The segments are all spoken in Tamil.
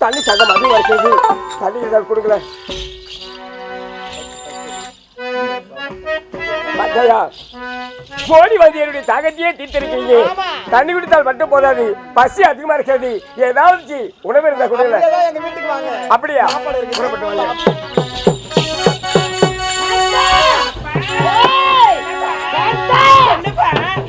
தண்ணி சங்கம் அதிகமாக இருக்குது. தண்ணி இருந்தால் கொடுக்கல. பச்சையா கோடி வந்து என்னுடைய தாகத்தையே தீர்த்திருக்கீங்க ஆமா. தண்ணி குடித்தால் மட்டும் போதாது. பசி அதிகமா இருக்கிறது. ஏதாவது உணவு இருந்தா வாங்க. அப்படியா. புறப்பட்டு வாங்க.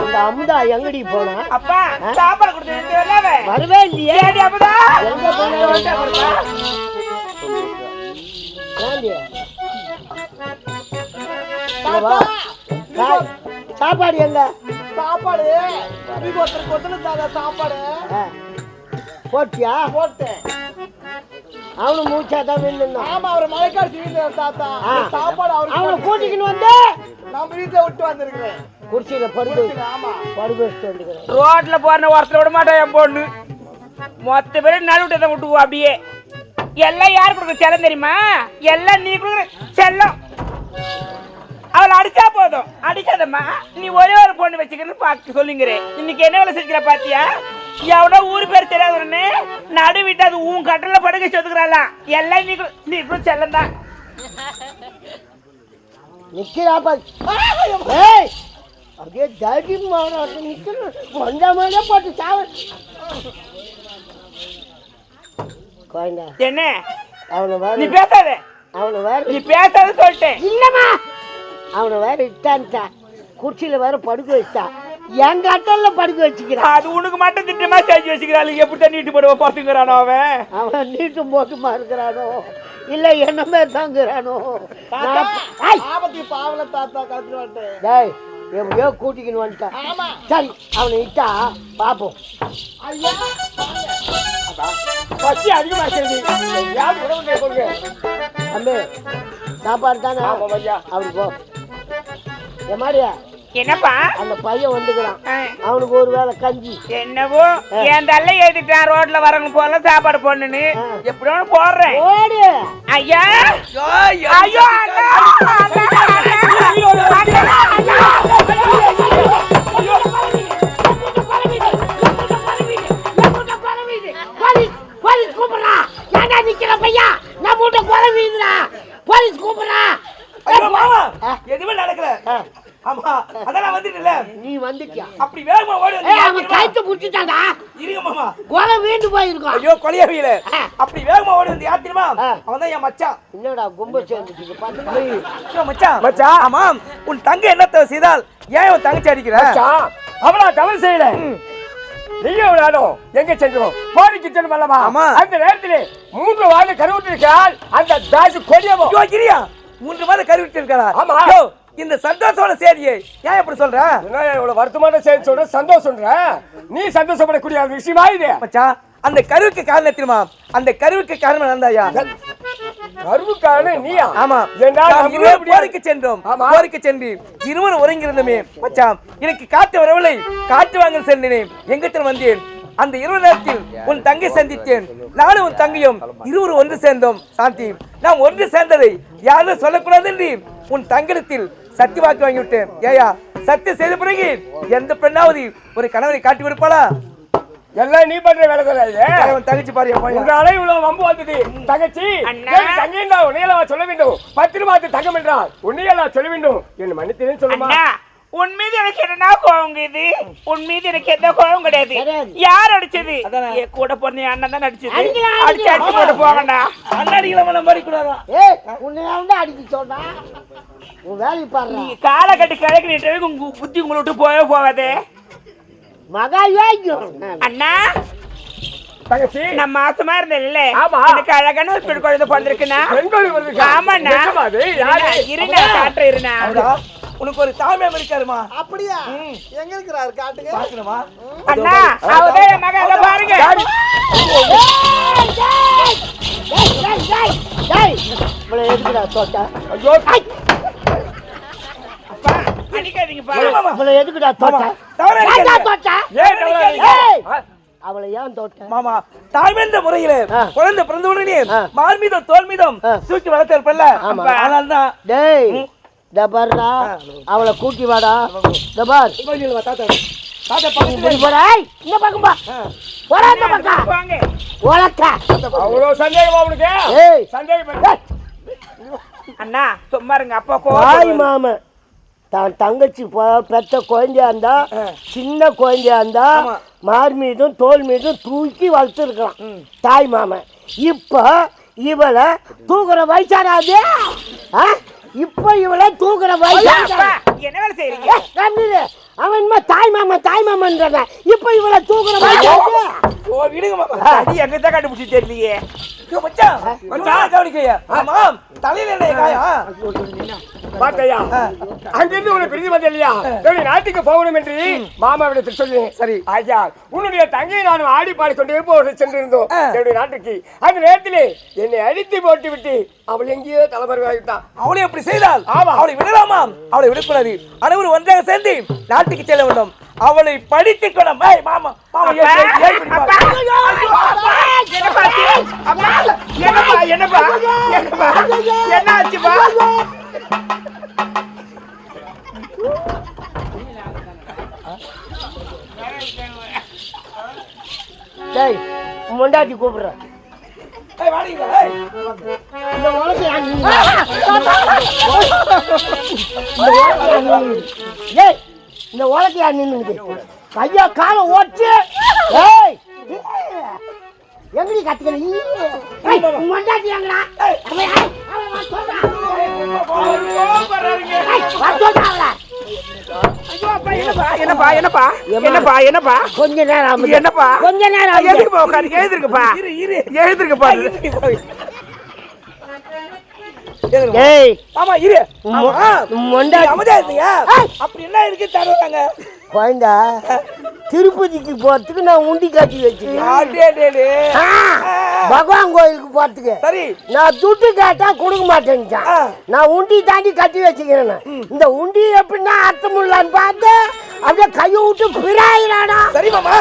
இந்த அமுதா எங்கடி போனா? அப்பா சாப்பாடு கொடுத்து வரவே இல்லையே. எங்க போனா. சா- சாப்பாடு எங்க சாப்பாடு. நீங்க ஒருத்தருக்கு ஒருத்தர் தாங்க சாப்பாடு. போட்டியா? போட்டேன். அவனு மூச்சா தான் விழுந்தான் ஆமா அவர் மழைக்கால் தீவிர தாத்தா. சாப்பாடு அவனை அவருக்கு கூட்டிக்கின்னு வந்து நம்ம வீட்டுல விட்டு வந்திருக்கிறேன். குடிச்சில படுக்க வச்சு- ஆமா. படுக்க வச்சுட்டு வந்துக்கிறேன். ரோட்ல போற ஒருத்தர் விட மாட்டேன் என் பொண்ணு. மொத்த பேரும் நடுவிட்டதை விட்டுக்குவோம் அப்படியே. எல்லாம் யார் கொடுக்குற செல்லம் தெரியுமா? எல்லாம் நீ கொடுக்குற செல்லம். அவளை அடிச்சா போதும். அடிக்காதம்மா. நீ ஒரே ஒரு பொண்ணு வச்சுக்கன்னு பார்க்க சொல்லுங்கிறேன். இன்னைக்கு என்ன வேலை செஞ்சுக்கிற பாத்தியா? எவனோ ஊர் பேர் தெரியாதவனே நடு விட்டு அது உன் கட்டல படுக்க சொத்துக்கிறாளாம் எல்லாம் நீ நீ கூட செல்லம் தான் நிக்கிறா பாரு ஏய் அப்படியே தடி மாநாட்டம் நிக்கணும் வந்த போட்டு சாவ. கோயண்டா என்ன? அவனை நீ பேசாத. அவனை வேற நீ பேசாத சொல்லிட்டேன். இல்லம்மா. அவனை வேற இட்டான்ட்டா. குர்ச்சியில வேற படுக்க வச்சா என் கட்டல்ல படுக்க வச்சுக்கிறான். அது உனக்கு மட்டும் திட்டமா செஞ்சு வச்சுக்கிறாள் எப்படி தான் நீட்டு போடுவ பார்த்துக்கிறானோ அவன்? அவன் நீட்டும் போட்டுமா இருக்கிறானோ? இல்ல என்ன மாதிரி தாங்கிறானோ பாவல தாத்தா வாட்டு. டேய் எப்படியோ கூட்டிக்கின்னு வந்துட்டான் சரி அவனை இட்டா. பாப்போம். ஐயா பசி அதிகமா இருக்கிறது யார் உணவு இருந்தா கொடுங்க தம்பி சாப்பாடு தானே? ஆமா மாதிரியா என்னப்பா அந்த பையன் வந்துக்கிறான் அவனுக்கு ஒரு வேளை கஞ்சி என்னவோ என் தள்ள எழுதிட்டான் ரோட்ல வரவங்க போல சாப்பாடு போடணுன்னு எப்படியோ போடுறேன் ஓடு ஐயா ஐயோ அண்ணா, வந்துட்டியா அப்படி வேகமா ஓடி வந்து ஏய் அவன் கைத்து புடிச்சிட்டான்டா. இருங்க மாமா. கொலை வீண்டு போயிருக்கான். ஐயோ கொலைய வீல. அப்படி வேகமா ஓடி வந்து யார் தெரியுமா? ஆ. அவன் தான் என் மச்சான். என்னடா கும்ப சேர்ந்துட்டு பாத்து மச்சான். மச்சான். ஆமா உன் தங்க என்னத்த செய்தால் ஏன் உன் தங்கச்சி அடிக்கிற? மச்சான், அவளா தவறு செய்யல. நீங்க விளையாடும் எங்க சென்றோம் போரிக்கு செல்லும் அல்லவா? ஆமா. அந்த நேரத்திலே மூன்று வாங்க கருவுற்றிருக்கால் அந்த தாசு கொடியவோ. ஐயோ கிரியா மூன்று மாதம் கருவிட்டு இருக்காரா ஆமா. இந்த சந்தோஷோட சேதியை ஏன் இப்படி சொல்ற? என்ன இவ்வளவு வருத்தமான செய்தி சொல்ற? சந்தோஷம்ன்ற? நீ சந்தோஷப்படக்கூடிய விஷயமா இது? மச்சான் அந்த கருவுக்கு காரணம் தெரியுமா? அந்த கருவுக்கு காரணம் நந்தாயா கருவுக்கான நீயா? ஆமா. முடியாது. போருக்கு சென்றோம். போருக்கு சென்று இருவரும் உறங்கியிருந்தோமே மச்சான் எனக்கு காத்து வரவில்லை. காத்து வாங்க சென்றேன். எங்கத்தில் வந்தேன். அந்த இரவு நேரத்தில் உன் தங்கை சந்தித்தேன். நானும் உன் தங்கையும் இருவரும் ஒன்று சேர்ந்தோம். சாந்தி நாம் ஒன்று சேர்ந்ததை யாரும் சொல்லக்கூடாது என்று உன் தங்கிடத்தில் சத்தி வாக்கு வாங்கிவிட்டேன். ஏயா சத்தியம் செய்த பிறகு எந்த பெண்ணாவது ஒரு கணவரை காட்டி கொடுப்பாளா? எல்லாம் நீ பண்ற வேலை? உன் தங்கச்சி பாரு. உங்களால இவ்வளவு வம்பு வந்தது. தங்கச்சி தங்கை உன்னையெல்லாம் சொல்ல வேண்டும். பத்து ரூபாய்க்கு தங்கம் என்றால் உன்னையெல்லாம் சொல்ல வேண்டும். என் மன்னித்தேன்னு சொல்லுமா? அண்ணா. உன் மீது எனக்கு என்ன கோவம் இது உன் மீது எனக்கு எந்த கோவம் கிடையாது. யார் அடிச்சது. என் கூட பிறந்த அண்ணன் தான் அடிச்சது. அடிச்சு அடிச்சு. போட்டு போகண்டா அண்ணாடிகளை நம்ம அடிக்கூடாதா ஏய் உன்னை வந்து அடிக்க சொன்னா? உன் வேலையை பாரு நீங்க காலை கட்டி கிழக்கு நீட்டவே உங்க புத்தி உங்களை விட்டு போகவே போகாதே. மகா அண்ணா நான் மாசமா இருந்தேன்ல. எனக்கு அழகான ஒரு பெண் குழந்தை பிறந்திருக்குண்ணா. ஆமாண்ணா. நிஜமா அது? யாரு? இருண்ணா காட்டுறேன் இருண்ணா. உனக்கு ஒரு தாய்மாமன் இருக்காருமா அப்படியா? எங்க இருக்கிறாரு? காட்டுங்க. பாக்கணுமா அண்ணா அவதான் என் மகன் அதை பாருங்க இவ்வளவு எதுக்குடா தோட்டா ஐயோ, அப்பா, இவ்வளவு எதுக்குடா தோட்டா? தவறா ஏன்டா தோட்டா? ஏன் தவறா இருக்கீங்க? ஏய்! ஆ, அவளை ஏன் தொட்ட? மாமா தாய்மை என்ற முறையில. குழந்தை பிறந்த உடனே ஆ. மார் மீதும் தோல் மீதும் ஆ. தூக்கி வளர்த்திருப்பல்ல ஆமா. அதனால தான் டேய். இந்த பாருடா அவளை கூட்டி வாடா. இந்த பார். தாத்தா தாத்தா இப்படி பக்கத்துல போடா. ஏய், இந்த பக்கம் பா போடா இந்த பக்கம். சந்தேகமா ஏய். சந்தேகம் ஏய், அண்ணா சும்மா இருங்க அப்பா தாய் கோவம் மாமன் தான் தங்கச்சி பெத்த குழந்தையா இருந்தா சின்ன குழந்தையா இருந்தா. மார் மீதும் தோல் மீதும் தூக்கி வளர்த்துருக்கலாம். தாய் மாமன் இப்போ இவளை தூக்குற வயசாடாது ஆ? இப்போ இவளை தூக்குற வயசாடா என்ன வேலை செய்றீங்க? கண்ணுது அவன் தாய் மாமன் தாய் மாமன்றாங்க இப்போ இவளை தூக்குற வயசாடு ஓ விடுங்க மாமா. அடி எங்க தான் கண்டுபிடிச்சி தெரியலையே மச்சான் மச்சான் கவனிக்கையா ஆமா தலையில என்ன காயம்? பாத்தையா அங்கிருந்து உன்னை பிரிந்து வந்த இல்லையா என்னுடைய நாட்டுக்கு போகணும் என்று மாமாவிடத்தில் சொல்லி. சரி. ஐயா உன்னுடைய தங்கையை நான் ஆடி பாடி கொண்டே போக சென்றிருந்தோம். என்னுடைய நாட்டுக்கு. அந்த நேரத்திலே என்னை அடித்து போட்டு விட்டு அவள் எங்கேயோ தலைமறைவாகிட்டான் அவளை அப்படி செய்தால்? ஆமா. அவளை விடலாமா அவளை விடக்கூடாது. அனைவரும் ஒன்றாக சேர்ந்து நாட்டுக்கு செல்ல வேண்டும். அவளை படித்துக் கொள்ள ஏய், மாமா மாமா? என்னப்பா என்னப்பா என்ன ஆச்சுப்பா? டேய் முண்டாட்டி கூப்பிடுறேன். இந்த ஏய் இந்த உலகையா நின்னுது கையா காலை ஓட்டு ஏய் எங்கடி கத்துக்கிற நீ? ஏய் முண்டாட்டி எங்கடா? என்னப்பா என்னப்பா என்னப்பா என்னப்பா கொஞ்ச நேரம். என்னப்பா? கொஞ்ச நேரம் அமைதி. எதுக்குப்பா உட்காரு? எழுந்திருக்குப்பா ஏய், ஆமா இரு. ஆமா. அமைதியா இருந்தீங்க அப்படி என்ன இருக்கு தருவாங்க குழந்தா திருப்பதிக்கு போறதுக்கு நான் உண்டி காட்டி வச்சிருக்கேன். பகவான் கோயிலுக்கு போறதுக்கு. சரி. நான் துட்டு கேட்டா கொடுக்க மாட்டேன்ட்டான். நான் உண்டி தாண்டி கட்டி வச்சுக்கிறேன். இந்த உண்டி எப்படின்னா அர்த்தம் இல்லான்னு பார்த்து அப்படியே கையை விட்டு பிராயிராடா சரி மாமா.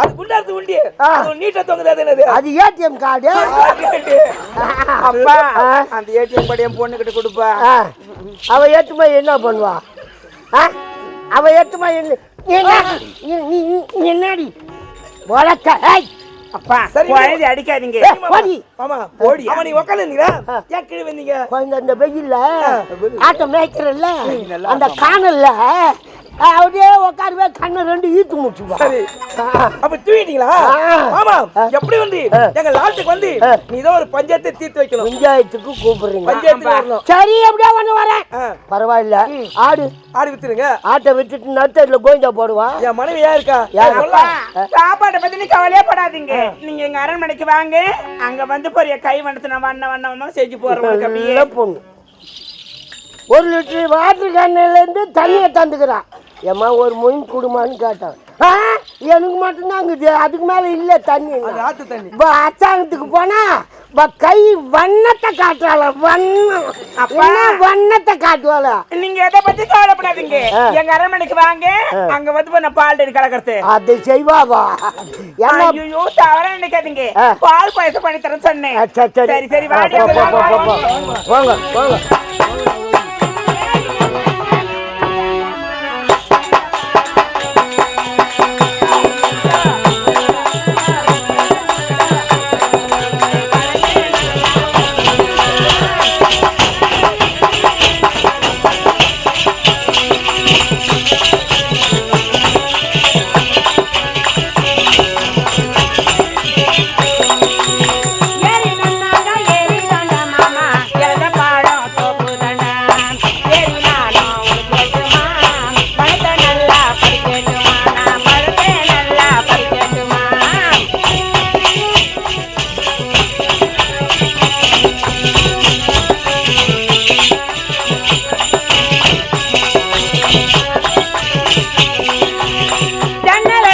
அது குண்டாரத்து உண்டி. நீட்டா தொங்குது என்னது? அது ஏடிஎம் கார்டு. அப்பா. அந்த ஏடிஎம் படி என் பொண்ணு கிட்ட கொடுப்பா அவ ஏத்துமா என்ன பண்ணுவா? அவ ஏத்துமா என்ன? என்னடி? வழக்க ஏய் அப்பா குழந்தை அடிக்காதீங்க. போடி. மாமா ஓடி ஆமா நீ உட்காந்துங்களா ஏன் கீழே வந்தீங்க குழந்தை அந்த வெயில்ல ஆட்டம் மேய்க்கிறல்ல அந்த காணல்ல அப்படியே உட்காருவே கண்ணை ரெண்டு ஈத்து முடிச்சுப்பா சரி. அப்ப தூங்கிட்டீங்களா? ஆ. ஆமா. எப்படி வந்து. எங்க நாட்டுக்கு வந்து. நீ தான் ஒரு பஞ்சாயத்தை தீர்த்து வைக்கணும். பஞ்சாயத்துக்கு கூப்பிடுறீங்க. பஞ்சாயத்துக்கு வரணும். சரி அப்படியே ஒண்ணு வரேன். பரவாயில்ல. ஆடு. ஆடி வித்துருங்க ஆட்டை விட்டுட்டு நடுத்தரில் கோவிந்தா போடுவான் என் மனைவி இருக்கா? யார்? சொல்ல. அப்பா, சாப்பாட்டை பத்தி நீ கவலையே படாதீங்க. நீங்க எங்க அரண்மனைக்கு வாங்க. அங்க வந்து போறிய? கை வண்ணத்து நான் வண்ண வண்ணமா செஞ்சு போறேன் உங்களுக்கு அப்படியே. பொண்ணு. ஒரு லிட்டர் வாட்டர் கேன்லேருந்து தண்ணியை தந்துக்கிறான் ஏம்மா ஒரு மொயின் குடுமான்னு கேட்டான். எனக்கு மட்டும்தான் அங்குது அதுக்கு மேலே இல்லை தண்ணி தண்ணி. இப்போ அரசாங்கத்துக்கு போனா இப்போ கை வண்ணத்தை காட்டுவாள வண்ணம். வண்ணத்தை காட்டுவாள? நீங்க எதை பத்தி கவலைப்படாதீங்க. எங்க அரண்மனைக்கு வாங்க. அங்க வந்து நான் பால் டெடி கலக்கிறது. அதை செய்வாவா? ஐயோ தவறா நினைக்காதீங்க. பால் பாயசம் பண்ணி தரேன் சொன்னேன். சரி சரி. வாங்க. வாங்க ஏறி Gana la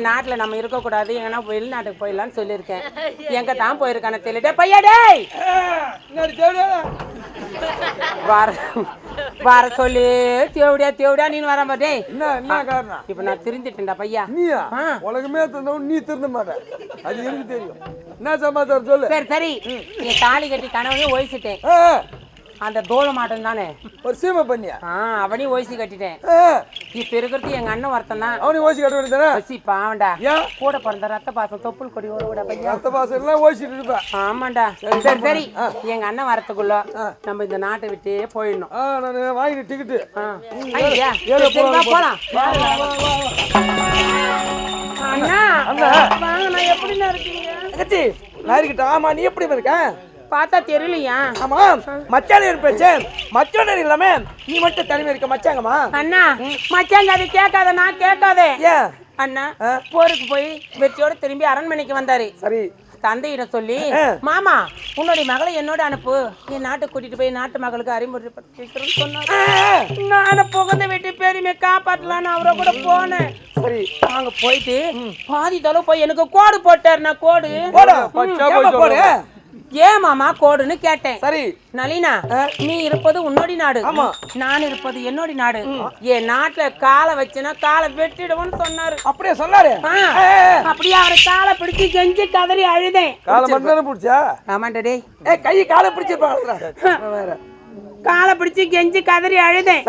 இந்த நாட்டுல நம்ம இருக்கக்கூடாது. எங்கன்னா வெளிநாட்டுக்கு போயிடலாம்னு சொல்லியிருக்கேன். எங்க தான் போயிருக்கானே தெரியல. பையா டேய்! வர வர சொல்லி. தேவடியா தேவடியா நீ வர மாட்டே என்ன என்ன காரணம்? இப்ப நான் திருந்திட்டேன்டா பையா. நீயா. உலகமே தந்தவன் நீ திருந்த மாட்ட. அது எனக்கு தெரியும். என்ன சமாச்சாரம் சொல்லு? சரி சரி. நீ தாலி கட்டி கணவனையும் ஒய்சிட்டேன் ஆ, அந்த தோள மாட்டம் தானே ஒரு சீமை பண்ணியா? ஆ அவனையும் ஒய்சி கட்டிட்டேன். இப்ப இருக்கிறது எங்க அண்ணன் ஒருத்தன் தான். அவனையும் ஓசி கட்ட வேண்டியதானே பசி பாவண்டா ஏன்? கூட பிறந்த ரத்த பாசம் தொப்புள் கொடி ஓட விட பையா ரத்த பாசம் எல்லாம் ஓசிட்டு இருப்பேன். ஆமாண்டா. சரி சரி எங்க அண்ணன் வரத்துக்குள்ள நம்ம இந்த நாட்டை விட்டே போயிடணும். நான் வாங்கிட்டு டிக்கெட்டு. ஐயா போலாம், அண்ணா அண்ணா. வாங்க நான் எப்படிண்ணா இருக்கீங்க? தங்கச்சி நான் இருக்கட்டும். ஆமா நீ எப்படி இருக்க? பார்த்தா தெரியலையா? ஆமா. மச்சான் இருப்பேச்சே மச்சான் இல்லாம நீ மட்டும் தனிமை இருக்க மச்சாங்கம்மா. அண்ணா மச்சாங்க அது கேட்காத நான் கேட்காதே. அண்ணா போருக்கு போய் வெற்றியோட திரும்பி அரண்மனைக்கு வந்தாரு. சரி. தந்தையிடம் சொல்லி. மாமா உன்னுடைய மகளை என்னோட அனுப்பு. நீ நாட்டுக்கு கூட்டிட்டு போய் நாட்டு மகளுக்கு அறிமுகப்படுத்தி சொன்னாரு. ஆ, நான் புகுந்த வீட்டு பெருமை காப்பாற்றலான்னு அவரை கூட போனேன். சரி. அங்க போயிட்டு பாதி தொலை போய் எனக்கு கோடு போட்டாருண்ணா கோடு? ஏன் மாமா கோடுன்னு கேட்டேன். சரி. நளினா நீ இருப்பது உன்னோடி நாடு. ஆமா. நான் இருப்பது என்னோட நாடு. என் நாட்டுல காலை வச்சுனா காலை வெட்டிடுவோன்னு சொன்னாரு. அப்படியே சொன்னாரு. அப்படியே அவரை காலை பிடிச்சு கெஞ்சி கதறி அழுதேன். காலை மட்டும் பிடிச்சா? ஆமாண்டா டேய். ஏய் கை காலை பிடிச்சிருப்பாங்க வேற. காலை பிடிச்சு கெஞ்சி கதறி அழுதேன்.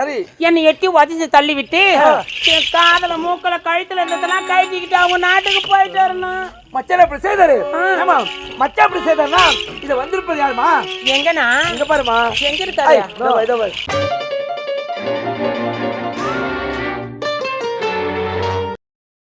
என்னை எட்டி உதச்சு தள்ளி விட்டு காதல மூக்கல கழுத்துல இருந்ததெல்லாம் கழட்டிக்கிட்டு அவங்க நாட்டுக்கு போயிட்டு வரணும். மச்சான் அப்படி செய்தாரு ஆமா மச்சான் அப்படி செய்தாருனா இது வந்திருப்பது யாருமா எங்கண்ணா? இங்க பாருமா எங்க இருக்காரு.